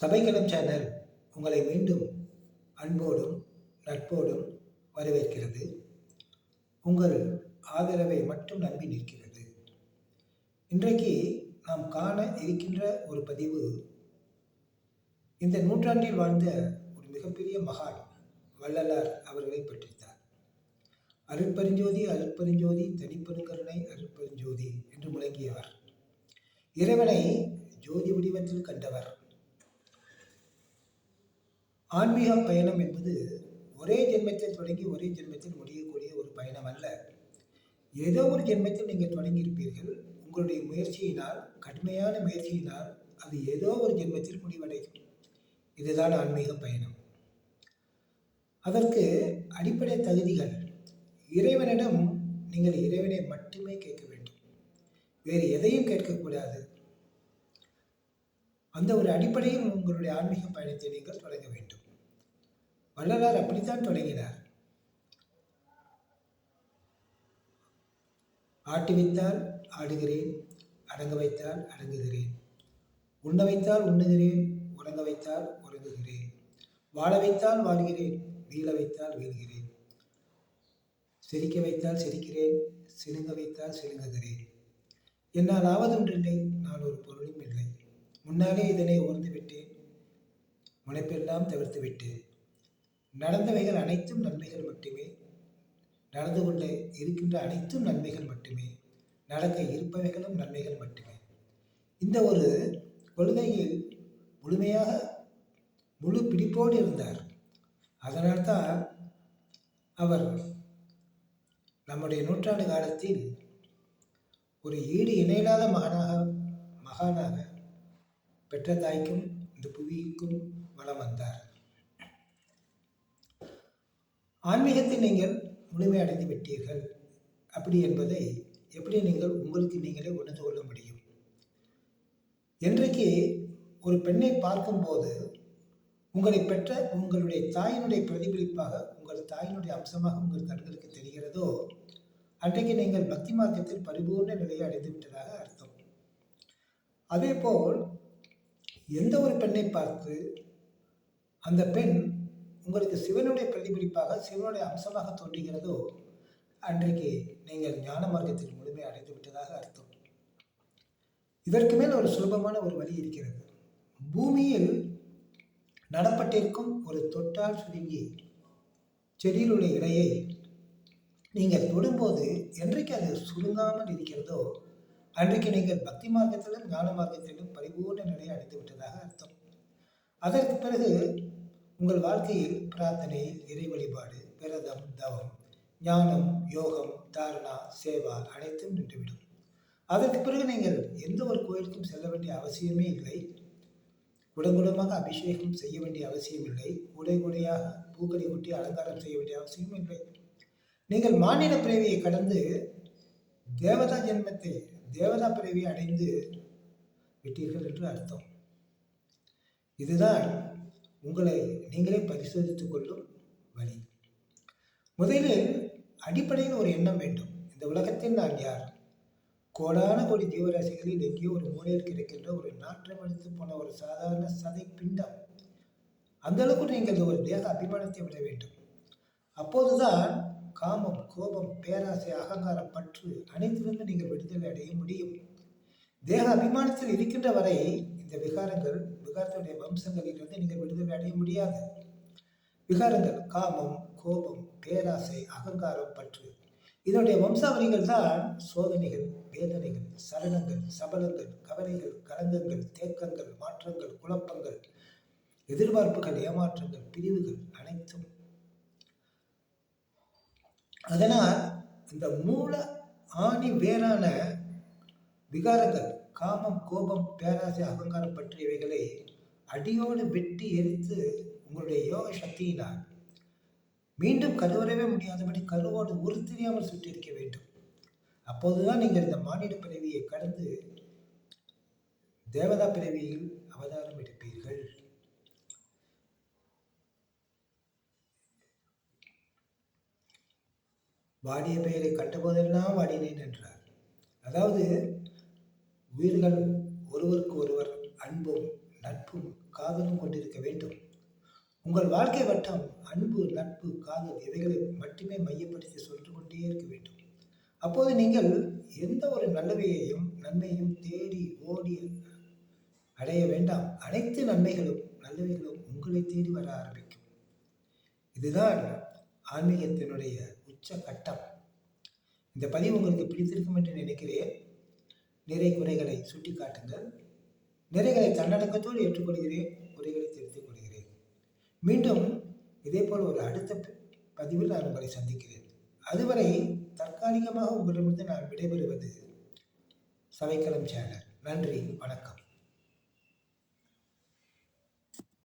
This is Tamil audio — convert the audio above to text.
சபைக்கலம் சேனல் உங்களை மீண்டும் அன்போடும் நட்போடும் வரவேற்கிறது. உங்கள் ஆதரவை மட்டும் நம்பி நிற்கிறது. இன்றைக்கு நாம் காண இருக்கின்ற ஒரு பதிவு இந்த நூற்றாண்டில் வாழ்ந்த ஒரு மிகப்பெரிய மகான் வள்ளலார் அவர்களை பற்றித்தார் அருட்பெருஞ்சோதி அருட்பெருஞ்சோதி தனிப்பெருங்கருணை அருட்பெருஞ்சோதி என்று முழங்கியவர். இறைவனை ஜோதி வடிவத்தில் கண்டவர். ஆன்மீக பயணம் என்பது ஒரே ஜென்மத்தில் தொடங்கி ஒரே ஜென்மத்தில் முடியக்கூடிய ஒரு பயணம் அல்ல. ஏதோ ஒரு ஜென்மத்தில் நீங்கள் தொடங்கியிருப்பீர்கள். உங்களுடைய முயற்சியினால் கடுமையான முயற்சியினால் அது ஏதோ ஒரு ஜென்மத்தில் முடிவடையும். இதுதான் ஆன்மீக பயணம். அதற்கு அடிப்படை தகுதிகள். இறைவனிடம் நீங்கள் இறைவனை மட்டுமே கேட்க வேண்டும். வேறு எதையும் கேட்கக்கூடாது. அந்த ஒரு அடிப்படையில் உங்களுடைய ஆன்மீக பயணத்தை நீங்கள் தொடங்க வேண்டும். வள்ளலார் அப்படித்தான் தொடங்கினார். ஆட்டி வைத்தால் ஆடுகிறேன் அடங்க வைத்தால் அடங்குகிறேன். உண்ண வைத்தால் உண்ணுகிறேன் உறங்க வைத்தால் உறங்குகிறேன். வாழ வைத்தால் வாழ்கிறேன் வீழ வைத்தால் வீழ்கிறேன். சிரிக்க வைத்தால் சிரிக்கிறேன் சிலுங்க வைத்தால் சிலுங்குகிறேன் என்னால் ஆவதொன்றில்லை நான் ஒரு பொருளும் இல்லை. முன்னாலே இதனை உணர்ந்து விட்டேன் முனைப்பெல்லாம் தவிர்த்து விட்டேன் நடந்தவைகள் அனைத்தும் நன்மைகள் மட்டுமே. நடந்து கொண்டு இருக்கின்ற அனைத்தும் நன்மைகள் மட்டுமே. நடக்க இருப்பவைகளும் நன்மைகள் மட்டுமே. இந்த ஒரு கொள்கையில் முழுமையாக முழு பிடிப்போடு இருந்தார். அதனால்தான் அவர் நம்முடைய நூற்றாண்டு காலத்தில் ஒரு ஈடு இணையில்லாத மகனாக மகானாக பெற்ற தாய்க்கும் இந்த புவிக்கும் வளம் வந்தார். ஆன்மீகத்தில் நீங்கள் முழுமையடைந்து விட்டீர்கள். அப்படி என்பதை எப்படி நீங்கள் உங்களுக்கு நீங்களே உணர்ந்து கொள்ள முடியும்? என்றைக்கு ஒரு பெண்ணை பார்க்கும்போது உங்களை பெற்ற உங்களுடைய தாயினுடைய பிரதிபலிப்பாக உங்கள் தாயினுடைய அம்சமாக உங்கள் கண்களுக்கு தெரிகிறதோ அன்றைக்கு நீங்கள் பக்தி மார்க்கத்தில் பரிபூர்ண நிலையை அடைந்து விட்டதாக அர்த்தம். அதேபோல் எந்த ஒரு பெண்ணை பார்த்து அந்த பெண் உங்களுக்கு சிவனுடைய பிரதிபலிப்பாக சிவனுடைய அம்சமாக தோன்றுகிறதோ அன்றைக்கு நீங்கள் ஞான மார்க்கத்தில் முழுமை அடைந்து விட்டதாக அர்த்தம். இதற்கு மேல் ஒரு சுலபமான ஒரு வழி இருக்கிறது. பூமியில் நடப்பட்டிருக்கும் ஒரு தொட்டால் சுருங்கி செடியிலுடைய இடையை இலையை நீங்கள் தொடும்போது என்றைக்கு அது சுருங்காமல் இருக்கிறதோ அன்றைக்கு நீங்கள் பக்தி மார்க்கத்திலும் ஞான மார்க்கத்திலும் பரிபூர்ண நிலையை அடைந்து விட்டதாக அர்த்தம். அதற்கு பிறகு உங்கள் வாழ்க்கையில் பிரார்த்தனை இறை வழிபாடு விரதம் தவம் ஞானம் யோகம் தாரணா சேவா அனைத்தும் நின்றுவிடும். அதற்கு பிறகு நீங்கள் எந்த ஒரு கோயிலுக்கும் செல்ல வேண்டிய அவசியமே இல்லை. குடங்குடமாக அபிஷேகம் செய்ய வேண்டிய அவசியம் இல்லை. உடை உடையாக பூக்களை கொட்டி அலங்காரம் செய்ய வேண்டிய அவசியம் இல்லை. நீங்கள் மாநில பிறவியை கடந்து தேவதா ஜென்மத்தை தேவதா பிறவி அடைந்து விட்டீர்கள் என்று அர்த்தம். இதுதான் உங்களை நீங்களே பரிசோதித்துக் கொள்ளும் வழி. முதலில் அடிப்படையில் ஒரு எண்ணம் வேண்டும். இந்த உலகத்தில் நான் யார்? கோடான கோடி ஜீவராசிகளில் எங்கேயோ ஒரு மூலையில் கிடைக்கின்ற ஒரு நாற்றம் எடுத்து போன ஒரு சாதாரண சதை பிண்டம். அந்த அளவுக்கு நீங்கள் ஒரு தேக அபிமானத்தை விட வேண்டும். அப்போதுதான் காமம் கோபம் பேராசை அகங்காரம் பற்று அனைத்திலிருந்து நீங்கள் விடுதலை அடைய முடியும். தேக அபிமானத்தில் இருக்கின்ற வரை இந்த விகாரங்கள் விகாரத்துடைய வம்சங்களிலிருந்து நீங்கள் விடுதலை அடைய முடியாது. விகாரங்கள் காமம் கோபம் பேராசை அகங்காரம் பற்று இதனுடைய வம்சாவளிகள் தான் சோதனைகள் வேதனைகள் சலனங்கள் சபலங்கள் கவலைகள் கலங்கங்கள் தேக்கங்கள் மாற்றங்கள் குழப்பங்கள் எதிர்பார்ப்புகள் ஏமாற்றங்கள் பிரிவுகள் அனைத்தும் அதனால் இந்த மூல ஆணி வேறான விகாரங்கள் காமம் கோபம் பேராசை அகங்காரம் பற்றியவைகளை அடியோடு வெட்டி எரித்து உங்களுடைய யோக சக்தியினால் மீண்டும் கருவறவே முடியாதபடி கருவோடு உறுத்தெரியாமல் சுற்றிருக்க வேண்டும். அப்போதுதான் நீங்கள் இந்த மானிட பிறவியை கடந்து தேவதா பிறவியில் அவதாரம் எடுக்கும் வாடிய பெயரை கண்டபோதெல்லாம் வாடினேன் என்றார். அதாவது உயிர்கள் ஒருவருக்கு ஒருவர் அன்பும் நட்பும் காதலும் கொண்டிருக்க வேண்டும். உங்கள் வாழ்க்கை வட்டம் அன்பு நட்பு காதல் இவைகளை மட்டுமே மையப்படுத்தி சொல்லிக் கொண்டே இருக்க வேண்டும். அப்போது நீங்கள் எந்த ஒரு நல்லவையையும் நன்மையும் தேடி ஓடி அடைய வேண்டாம். அனைத்து நன்மைகளும் நல்லவைகளும் உங்களை தேடி வர ஆரம்பிக்கும். இதுதான் ஆன்மீகத்தினுடைய உச்ச கட்டம். இந்த பதிவு உங்களுக்கு பிடித்திருக்கும் என்று நினைக்கிறேன். நிறை குறைகளை சுட்டி காட்டுங்கள் நிறைகளை தன்னடக்கத்தோடு ஏற்றுக்கொள்கிறேன். குறைகளை திருத்திக் கொள்கிறேன். மீண்டும் இதே போல் ஒரு அடுத்த பதிவில் நான் உங்களை சந்திக்கிறேன். அதுவரை தற்காலிகமாக உங்களிடமிருந்து நான் விடைபெறுவது சபைக்களம் சேனல். நன்றி. வணக்கம்.